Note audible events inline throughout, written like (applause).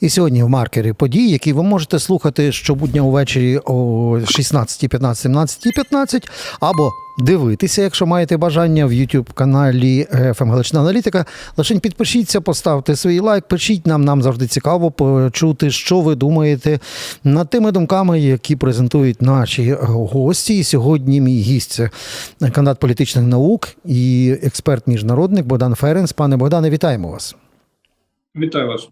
І сьогодні в маркері подій, які ви можете слухати щобудня увечері о 16, 15, 17, 15, або дивитися, якщо маєте бажання в youtube каналі ФМ Галична Аналітика. Лише підпишіться, поставте свій лайк, пишіть нам, нам завжди цікаво почути, що ви думаєте над тими думками, які презентують наші гості. І сьогодні мій гість це кандидат політичних наук і експерт-міжнародник Богдан Ференс. Пане Богдане, вітаємо вас. Вітаю вас.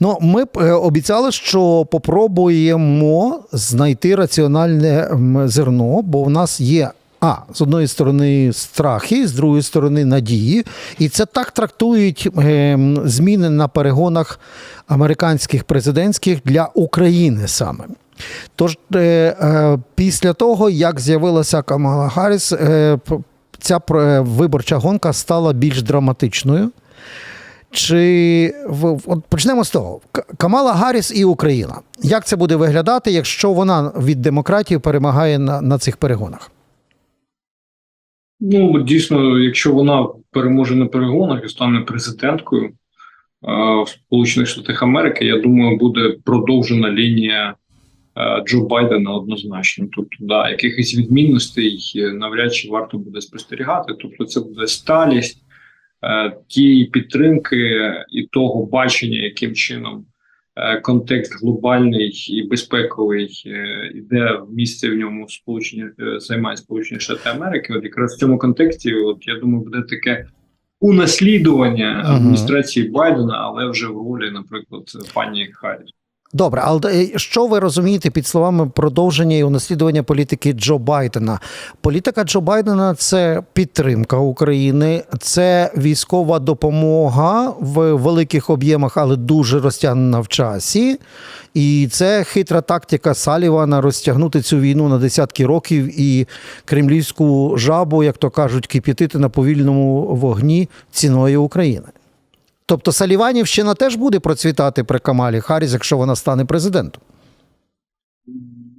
Ну, ми е, обіцяли, що попробуємо знайти раціональне зерно, бо в нас є. А, з одної сторони страхи, з другої сторони надії, і це так трактують е, зміни на перегонах американських президентських для України саме. Тож е, е, після того, як з'явилася Камала Харріс, е, ця виборча гонка стала більш драматичною. Чи от почнемо з того: Камала Гарріс і Україна. Як це буде виглядати, якщо вона від демократії перемагає на, на цих перегонах? Ну дійсно, якщо вона переможе на перегонах і стане президенткою в Сполучених Штатах Америки, я думаю, буде продовжена лінія Джо Байдена однозначно. Тобто, да, якихось відмінностей е, навряд чи варто буде спостерігати. Тобто, це буде сталість тієї підтримки і того бачення, яким чином. е, Контекст глобальний і безпековий е, іде в місце в ньому сполучені е, займає Сполучені Штати Америки. От якраз в цьому контексті, от я думаю, буде таке унаслідування адміністрації Байдена, але вже в ролі, наприклад, пані Харріс. Добре, але е, що ви розумієте під словами продовження і унаслідування політики Джо Байдена? Політика Джо Байдена це підтримка України, це військова допомога в великих об'ємах, але дуже розтягнена в часі. І це хитра тактика Салівана розтягнути цю війну на десятки років і кремлівську жабу, як то кажуть, кип'ятити на повільному вогні ціною України. Тобто Саліванівщина теж буде процвітати при Камалі Харріс, якщо вона стане президентом.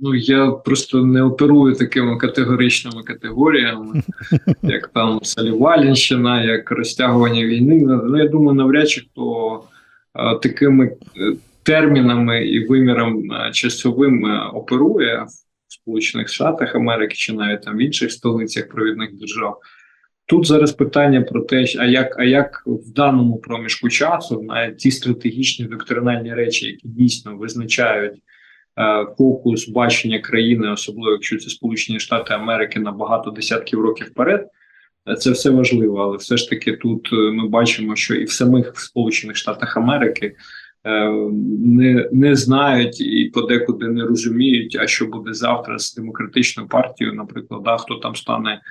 Ну я просто не оперую такими категоричними категоріями, (laughs) як там Салівалінщина, як розтягування війни. Ну я думаю, навряд чи хто такими е, термінами і виміром е, часовим е, оперує в Сполучених Штатах Америки чи навіть там в інших столицях провідних держав. Тут зараз питання про те, а як, а як в даному проміжку часу на ті стратегічні доктринальні речі, які дійсно визначають е, фокус бачення країни, особливо якщо це Сполучені Штати Америки на багато десятків років вперед. е, Це все важливо, але все ж таки тут е, ми бачимо, що і в самих Сполучених Штатах Америки е, не, не знають і подекуди не розуміють, а що буде завтра з демократичною партією, наприклад, да, хто там стане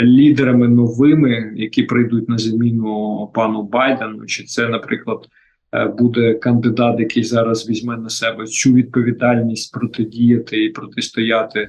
лідерами новими, які прийдуть на заміну пану Байдену, чи це, наприклад, е, буде кандидат, який зараз візьме на себе цю відповідальність протидіяти і протистояти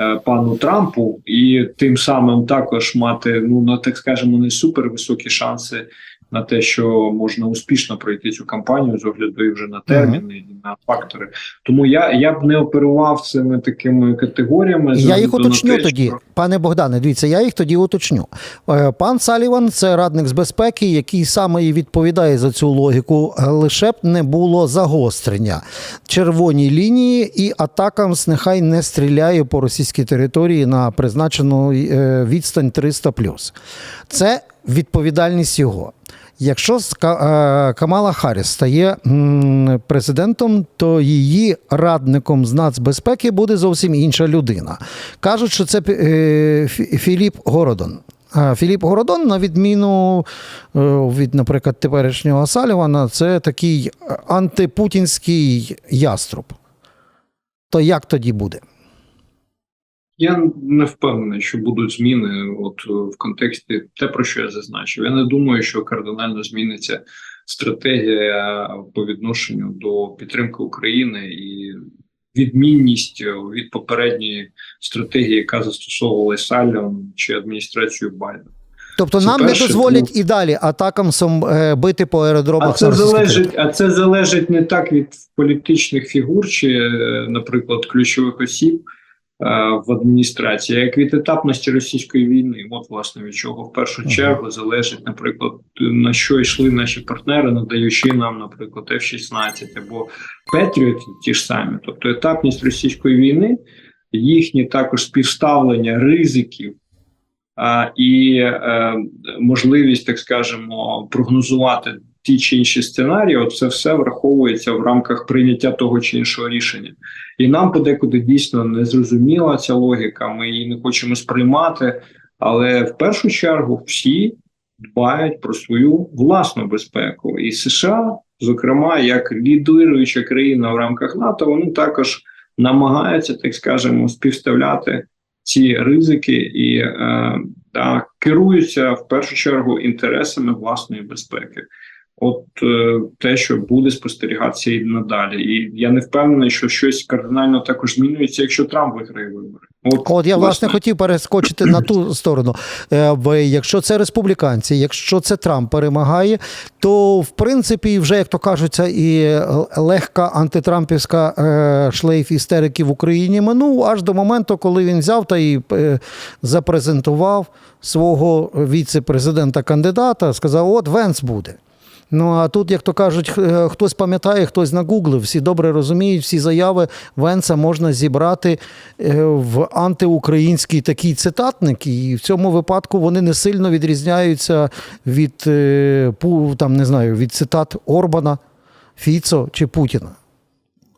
е, пану Трампу, і тим самим також мати, ну на так скажемо, не супервисокі шанси на те, що можна успішно пройти цю кампанію з огляду і вже на терміни і на фактори. Тому я, я б не оперував цими такими категоріями. Я їх уточню те, тоді, що- пане Богдане. Дивіться, я їх тоді уточню. Е, Пан Саліван це радник з безпеки, який саме і відповідає за цю логіку. Лише б не було загострення червоні лінії і атакам нехай не стріляє по російській території на призначену е, відстань 300 Це відповідальність його. Якщо е, Камала Харріс стає президентом, то її радником з нацбезпеки буде зовсім інша людина. Кажуть, що це е, Філіп Городон. Філіп Городон, на відміну е, від, наприклад, теперішнього Салівана, це такий антипутінський яструб. То як тоді буде? Я не впевнений, що будуть зміни от е, в контексті те, про що я зазначив. Я не думаю, що кардинально зміниться стратегія по відношенню до підтримки України і відмінність е, від попередньої стратегії, яка застосовувалася Салліон чи адміністрацією Байдена. Тобто Це нам перше, не дозволять тому- і далі атакам сам, е, бити по аеродромах. А це залежить, а це залежить не так від політичних фігур чи, наприклад, ключових осіб, в адміністрації, як від етапності російської війни. От власне від чого в першу чергу залежить, наприклад, на що йшли наші партнери, надаючи нам, наприклад, F-16 або Patriot, ті ж самі. Тобто етапність російської війни, їхні також співставлення ризиків а, і е, можливість, так скажемо, прогнозувати ті чи інші сценарії, це все враховується в рамках прийняття того чи іншого рішення. І нам подекуди дійсно не зрозуміла ця логіка. Ми її не хочемо сприймати. Але в першу чергу всі дбають про свою власну безпеку, і США, зокрема, як лідируюча країна в рамках НАТО, вони також намагаються, так скажемо, співставляти ці ризики і е, та, керуються в першу чергу інтересами власної безпеки. От е, те, що буде спостерігатися і надалі, і я не впевнений, що щось кардинально також змінюється, якщо Трамп виграє вибори. От я власне хотів перескочити на ту (clears throat) сторону. Е, бо Якщо це республіканці, якщо це Трамп перемагає, то в принципі вже як то кажуться, і легка антитрампівська е, шлейф істерики в Україні минув аж до моменту, коли він взяв та і е, запрезентував свого віце-президента кандидата, сказав: От Венс буде. Ну а тут, як то кажуть, хтось пам'ятає, хтось нагуглив, всі добре розуміють, всі заяви Венса можна зібрати е, в антиукраїнський такий цитатник, і в цьому випадку вони не сильно відрізняються від е, там, не знаю, від цитат Орбана, Фіцо чи Путіна.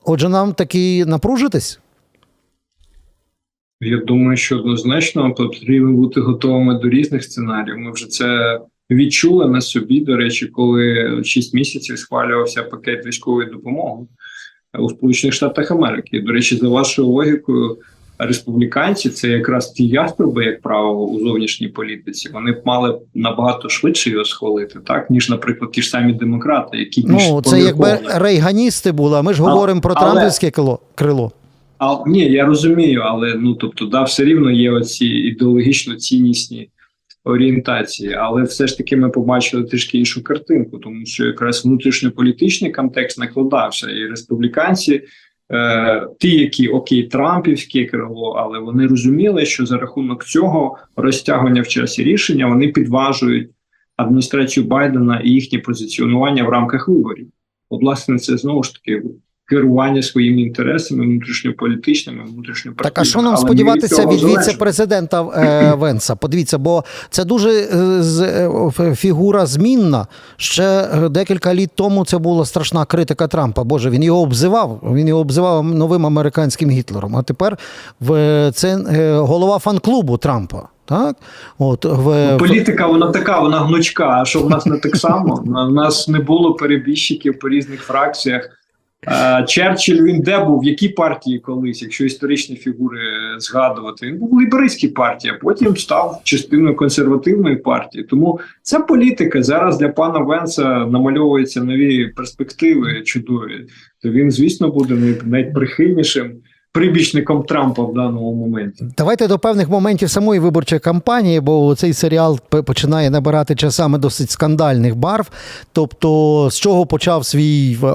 Отже, нам таки напружитись. Я думаю, що однозначно потрібно бути готовими до різних сценаріїв. Ми вже це відчули на собі. До речі, коли 6 місяців схвалювався пакет військової допомоги у Сполучених Штатах Америки. До речі, за вашою логікою, республіканці це якраз ті яструби, як правило, у зовнішній політиці. Вони б мали набагато швидше його схвалити, так ніж, наприклад, ті ж самі демократи, які більш Ну, це якби рейганісти були, а ми ж говоримо про але- трампівське крило. крило. А ні, я розумію, але ну тобто, да, все рівно є оці ідеологічно ціннісні орієнтації, але все ж таки ми побачили трішки іншу картинку, тому що якраз внутрішньополітичний контекст накладався, і республіканці, е, ті, які окей, Трампівське крило, але вони розуміли, що за рахунок цього розтягування в часі рішення вони підважують адміністрацію Байдена і їхнє позиціонування в рамках виборів. От, власне, це знову ж таки керування своїми інтересами внутрішньополітичними, внутрішньопартійними. Так, а що нам Але сподіватися від віце-президента е, Венса? Подивіться, бо це дуже е, е, фігура змінна. Ще декілька літ тому це була страшна критика Трампа. Боже, він його обзивав. Він його обзивав новим американським Гітлером. А тепер в це е, голова фан-клубу Трампа. Так, от в Ну, Політика, вона така, вона гнучка. А що в нас не так само? У нас не було перебіжчиків по різних фракціях. Е, Черчилль він де був, в якій партії колись, якщо історичні фігури згадувати, він був в ліберистській партії, а потім став частиною консервативної партії. Тому ця політика зараз для пана Венса намальовуються нові перспективи чудові. То він, звісно, буде най- найприхильнішим прибічником Трампа в даному моменті. Давайте до певних моментів самої виборчої кампанії, бо цей серіал починає набирати часами досить скандальних барв. Тобто, з чого почав свій е,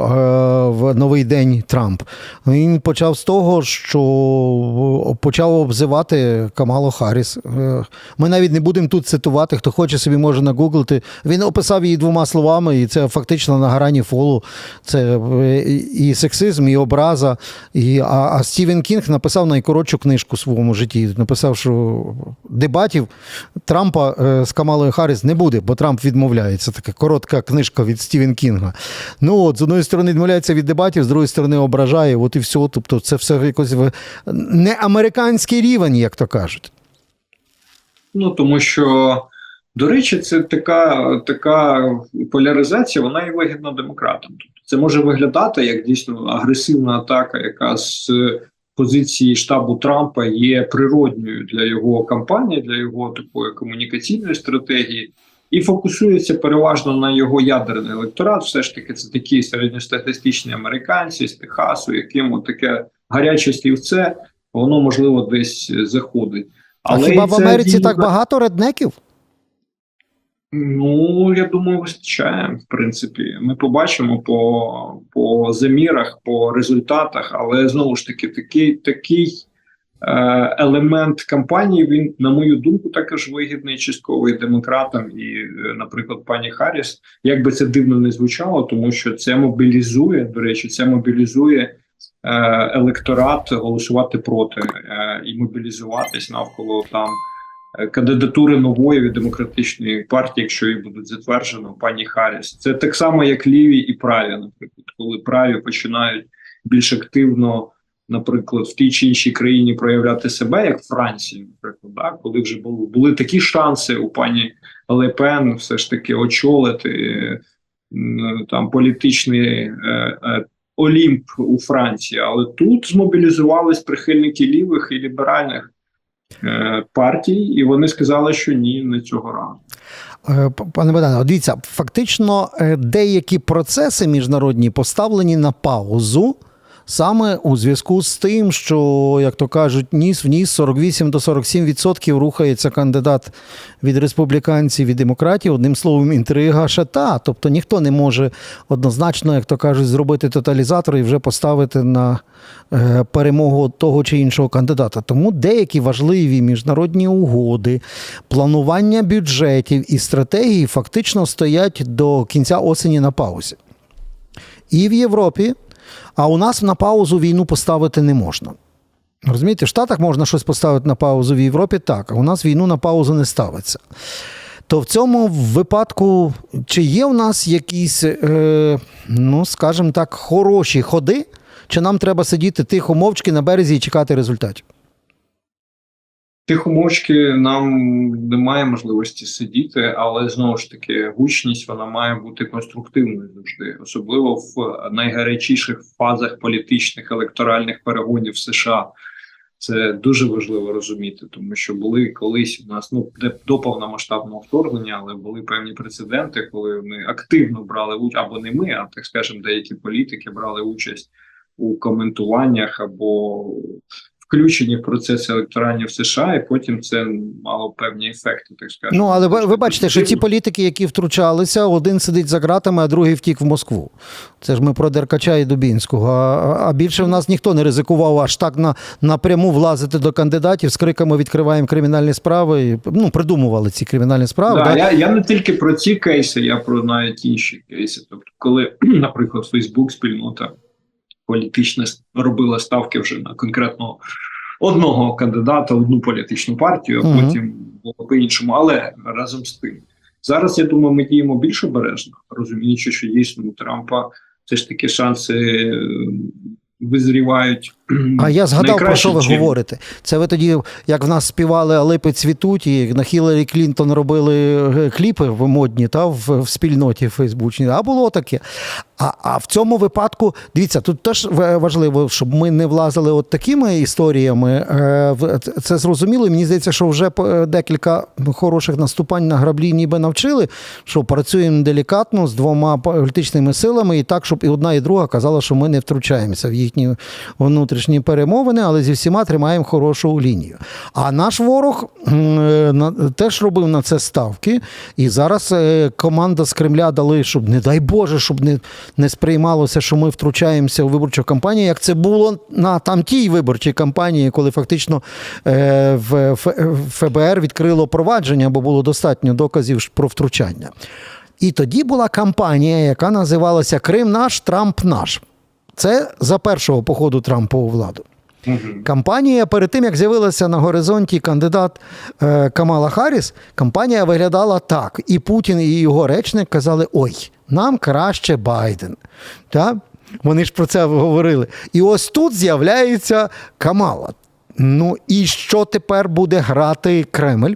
новий день Трамп? Він почав з того, що почав обзивати Камалу Харріс. Е, Ми навіть не будемо тут цитувати, хто хоче собі може нагуглити. Він описав її двома словами, і це фактично на грані фолу. Це е, і сексизм, і образа. І, а, а Стівен Кінг написав найкоротшу книжку в своєму житті. Написав, що дебатів Трампа е, з Камалою Харріс не буде, бо Трамп відмовляється. Така коротка книжка від Стівен Кінга. Ну от, з одної сторони, відмовляється від дебатів, з другої сторони, ображає. От і все. Тобто, це все якось не американський рівень, як то кажуть. Ну тому що, до речі, це така, така поляризація, вона і вигідна демократам. Тобто це може виглядати як дійсно агресивна атака, яка з позиції штабу Трампа є природньою для його кампанії, для його такої комунікаційної стратегії. І фокусується переважно на його ядерний електорат. Все ж таки, це такі середньостатистичні американці з Техасу, яким таке гаряче слівце, воно можливо десь заходить. А хіба в Америці дійсно- так багато реднеків? Ну, я думаю, вистачає, в принципі. Ми побачимо по, по замірах, по результатах, але знову ж таки, такий, такий е, елемент кампанії він, на мою думку, також вигідний частково і демократам, і, е, наприклад, пані Харріс. Як би це дивно не звучало, тому що це мобілізує, до речі, це мобілізує е, електорат голосувати проти е, і мобілізуватись навколо там кандидатури нової від демократичної партії, якщо її будуть затверджено, пані Харріс. Це так само, як ліві і праві, наприклад, коли праві починають більш активно, наприклад, в тій чи іншій країні проявляти себе, як Франції, наприклад, да? коли вже були, були такі шанси у пані Ле Пен все ж таки очолити там політичний е, е, Олімп у Франції, але тут змобілізувались прихильники лівих і ліберальних партій, і вони сказали, що ні, не цього разу. Е, Пане Богдане, дивіться, фактично е, деякі процеси міжнародні поставлені на паузу. Саме у зв'язку з тим, що, як то кажуть, ніс в ніс 48 до 47 відсотків рухається кандидат від республіканців і демократів. Одним словом, інтрига ще та. Тобто ніхто не може однозначно, як то кажуть, зробити тоталізатор і вже поставити на е, перемогу того чи іншого кандидата. Тому деякі важливі міжнародні угоди, планування бюджетів і стратегії фактично стоять до кінця осені на паузі. І в Європі, а у нас на паузу війну поставити не можна. Розумієте, в Штатах можна щось поставити на паузу в Європі, так, а у нас війну на паузу не ставиться. То в цьому випадку, чи є у нас якісь, е, ну, скажімо так, хороші ходи, чи нам треба сидіти тихо мовчки на березі і чекати результатів? Тихо мовчки нам немає можливості сидіти, але знову ж таки гучність вона має бути конструктивною завжди, особливо в найгарячіших фазах політичних електоральних перегонів США. Це дуже важливо розуміти, тому що були колись у нас ну де до повномасштабного вторгнення, але були певні прецеденти, коли ми активно брали участь, або не ми, а так скажемо, деякі політики брали участь у коментуваннях або включені в процес електоральні в США, і потім це мало певні ефекти. Так скажемо. Ну, але ви, ви бачите, що ті політики, які втручалися, один сидить за ґратами, а другий втік в Москву. Це ж ми про Деркача і Дубінського. А, а більше в нас ніхто не ризикував аж так на, напряму влазити до кандидатів з криками відкриваємо кримінальні справи. Ну, придумували ці кримінальні справи. Да, да? я, я не тільки про ці кейси, я про навіть інші кейси. Тобто, коли, (clears throat) наприклад, Фейсбук спільнота політична робила ставки вже на конкретного одного кандидата, одну політичну партію, а потім було по-іншому. Але разом з тим, зараз я думаю, ми діємо більш обережно, розуміючи, що дійсно у Трампа все ж таки шанси визрівають. А я згадав, про що ви чим- говорите. Це ви тоді, як в нас співали «А липи цвітуть, і на Хіларі Клінтон робили е, кліпи в модні та в, в спільноті Фейсбучній. А було таке. А, а в цьому випадку, дивіться, тут теж важливо, щоб ми не влазили от такими історіями. Е, Це зрозуміло. І мені здається, що вже декілька хороших наступань на граблі ніби навчили, що працюємо делікатно з двома політичними силами, і так, щоб і одна, і друга казала, що ми не втручаємося в їхні внутрішні перемовини, але зі всіма тримаємо хорошу лінію. А наш ворог е, теж робив на це ставки. І зараз е, команда з Кремля дали, щоб, не дай Боже, щоб не, не сприймалося, що ми втручаємося у виборчу кампанію, як це було на там тій виборчій кампанії, коли фактично е, в ФБР відкрило провадження, бо було достатньо доказів про втручання. І тоді була кампанія, яка називалася Крим наш, Трамп наш. Це за першого походу Трампа у владу. Кампанія перед тим, як з'явилася на горизонті кандидат е, Камала Харріс, кампанія виглядала так. І Путін, і його речник казали: ой, нам краще Байден. Та? Вони ж про це говорили. І ось тут з'являється Камала. Ну і що тепер буде грати Кремль?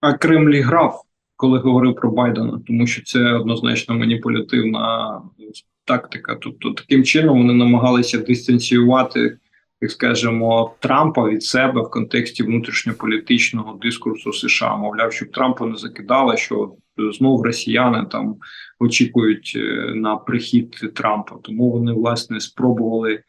А Кремль грав, коли говорив про Байдена, тому що це однозначно маніпулятивна тактика. Тобто, таким чином вони намагалися дистанціювати, як скажемо, Трампа від себе в контексті внутрішньополітичного дискурсу США. Мовляв, щоб Трампа не закидали, що знов росіяни там очікують е, на прихід Трампа. Тому вони власне спробували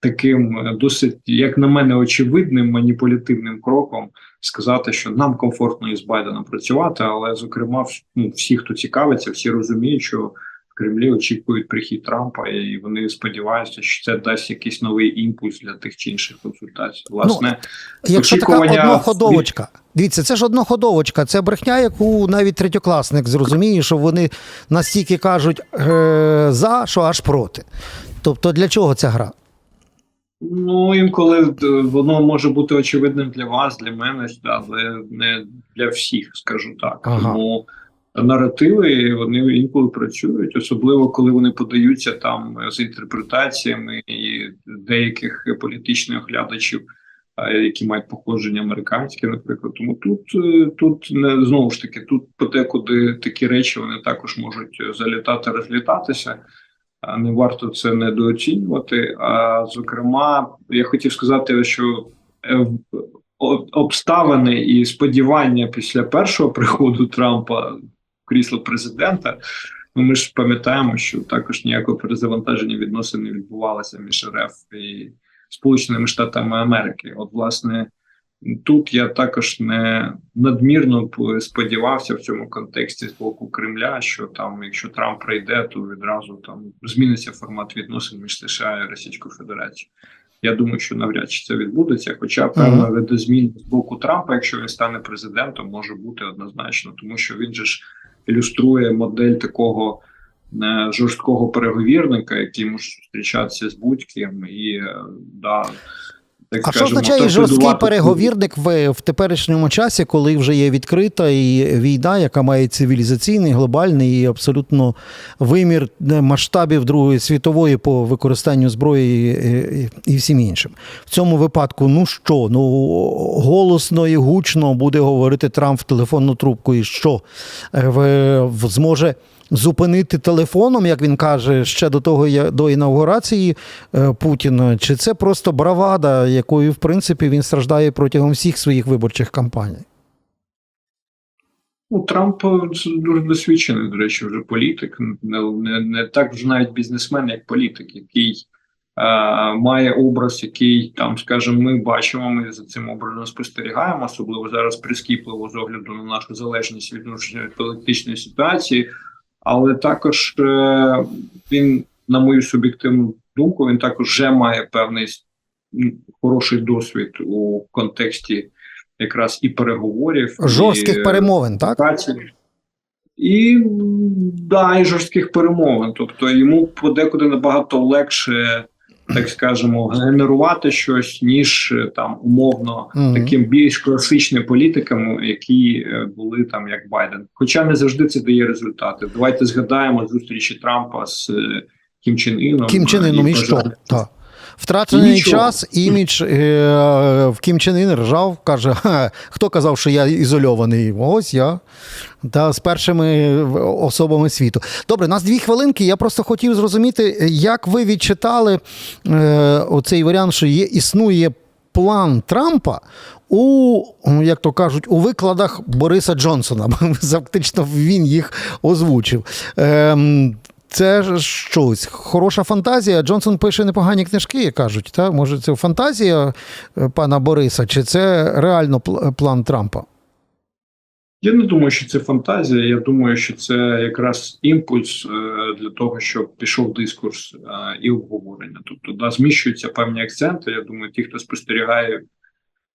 таким е, досить, як на мене, очевидним маніпулятивним кроком сказати, що нам комфортно із Байденом працювати, але зокрема, ну, всі, хто цікавиться, всі розуміють, що в Кремлі очікують прихід Трампа, і вони сподіваються, що це дасть якийсь новий імпульс для тих чи інших консультацій. Власне, Якщо така одноходовочка, дивіться, це ж одноходовочка, це брехня, яку навіть третьокласник зрозуміє, що вони настільки кажуть е, за, що аж проти. Тобто для чого ця гра? Ну, інколи воно може бути очевидним для вас, для мене, але не для всіх, скажу так. Ага. Тому наративи вони інколи працюють, особливо коли вони подаються там з інтерпретаціями і деяких політичних оглядачів, е, які мають походження американське, наприклад. Тому тут, е, тут не знову ж таки, тут подекуди такі речі вони також можуть залітати, розлітатися. Не варто це недооцінювати. А зокрема, я хотів сказати, що е, обставини і сподівання після першого приходу Трампа крісло президента. Ну, ми ж пам'ятаємо, що також ніякого перезавантаження відносин не відбувалося між РФ і Сполученими Штатами Америки. От, власне, тут я також не надмірно сподівався в цьому контексті з боку Кремля, що там, якщо Трамп прийде, то відразу там зміниться формат відносин між США і Російською Федерацією. Я думаю, що навряд чи це відбудеться. Хоча певна видозмін з боку Трампа, якщо він стане президентом, може бути однозначно, тому що він же ж ілюструє модель такого е, жорсткого переговірника, який може зустрічатися з будь-ким і е, да. Так А що означає жорсткий переговірник в, в теперішньому часі, коли вже є відкрита і війна, яка має цивілізаційний, глобальний і абсолютно вимір е, масштабів Другої світової по використанню зброї і, і, і всім іншим? В цьому випадку, ну що, ну голосно і гучно буде говорити Трамп в телефонну трубку, і що Е, в, в, зможе. Зупинити телефоном, як він каже, ще до того до інаугурації е, Путіна, чи це просто бравада, якою в принципі він страждає протягом всіх своїх виборчих кампаній? Ну, Трамп е, це дуже досвідчений, до речі, вже політик. Не, не, не так вже навіть бізнесмен, як політик, який е, має образ, який там, скажімо, ми бачимо, ми за цим образом спостерігаємо, особливо зараз прискіпливо з огляду на нашу залежність від політичної ситуації. Але також е, він, на мою суб'єктивну думку, він також вже має певний хороший досвід у контексті якраз і переговорів, Жорстких і, е, перемовин, так? праці. І да, і жорстких перемовин. Тобто йому подекуди набагато легше, так скажемо, генерувати щось, ніж е, там умовно Мгм. таким більш класичним політикам, які е, були там як Байден. Хоча не завжди це дає результати. Давайте згадаємо зустрічі Трампа з е, Кім Чен Іном. Кім Чен Іном і що? Так. Втрачений Нічого. час, імідж е, в Кім Чен Ін ржав, каже: хто казав, що я ізольований? Ось я. Та з першими особами світу. Добре, у нас дві хвилинки. Я просто хотів зрозуміти, як ви відчитали е, оцей варіант, що є, існує план Трампа у, як то кажуть, у викладах Бориса Джонсона. (laughs) Фактично він їх озвучив. Ем, це щось. Хороша фантазія. Джонсон пише непогані книжки, кажуть. Та? Може, це фантазія е, пана Бориса, чи це реально план Трампа? Я не думаю, що це фантазія. Я думаю, що це якраз імпульс е, для того, щоб пішов дискурс е, і обговорення. Тобто, да, зміщуються певні акценти. Я думаю, ті, хто спостерігає,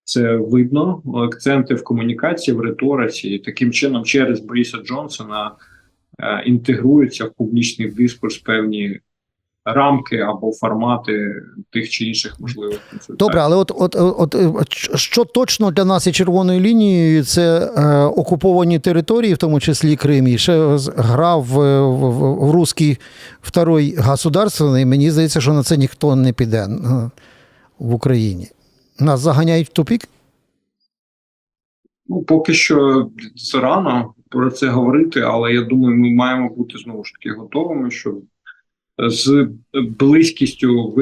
це видно. Акценти в комунікації, в риториці, і таким чином, через Бориса Джонсона інтегруються в публічний дискурс певні рамки або формати тих чи інших можливих консультацій. Добре, але от, от, от, що точно для нас є червоною лінією, це е, окуповані території, в тому числі Крим, і ще з- грав в, в, в русський второй государственний. Мені здається, що на це ніхто не піде е, в Україні. Нас заганяють в тупік. Ну, поки що зарано про це говорити, але я думаю, ми маємо бути знову ж таки готовими, що з близькістю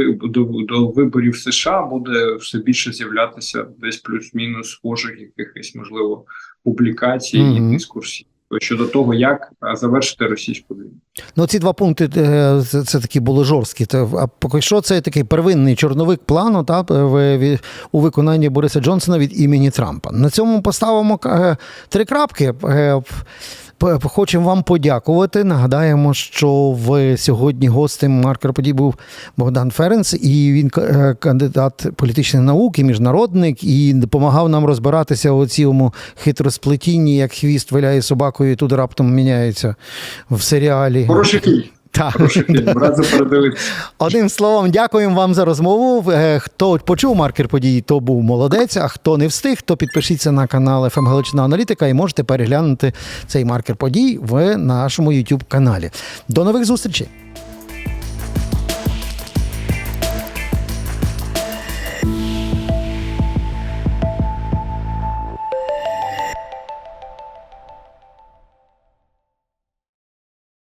до, виборів США буде все більше з'являтися десь плюс-мінус схожих якихось, можливо, публікацій Мгм. і дискурсів щодо того, як завершити російську війну. Ну, ці два пункти е, це, це такі були жорсткі. Це, а поки що це такий первинний чорновик плану та, в, в, у виконанні Бориса Джонсона від імені Трампа. На цьому поставимо е, три крапки. Хочемо вам подякувати. Нагадаємо, що в сьогодні гостем маркер подій був Богдан Ференц, і він е, кандидат політичних наук і міжнародник, і допомагав нам розбиратися у цьому хитросплетінні, як хвіст виляє собакою, і тут раптом міняється в серіалі. Хороший Радо передивитися. Одним словом, дякуємо вам за розмову. Е, Хто почув маркер подій, то був молодець. А хто не встиг, то підпишіться на канал «ФМ Галичина Аналітика і можете переглянути цей маркер подій в нашому YouTube каналі. До нових зустрічей!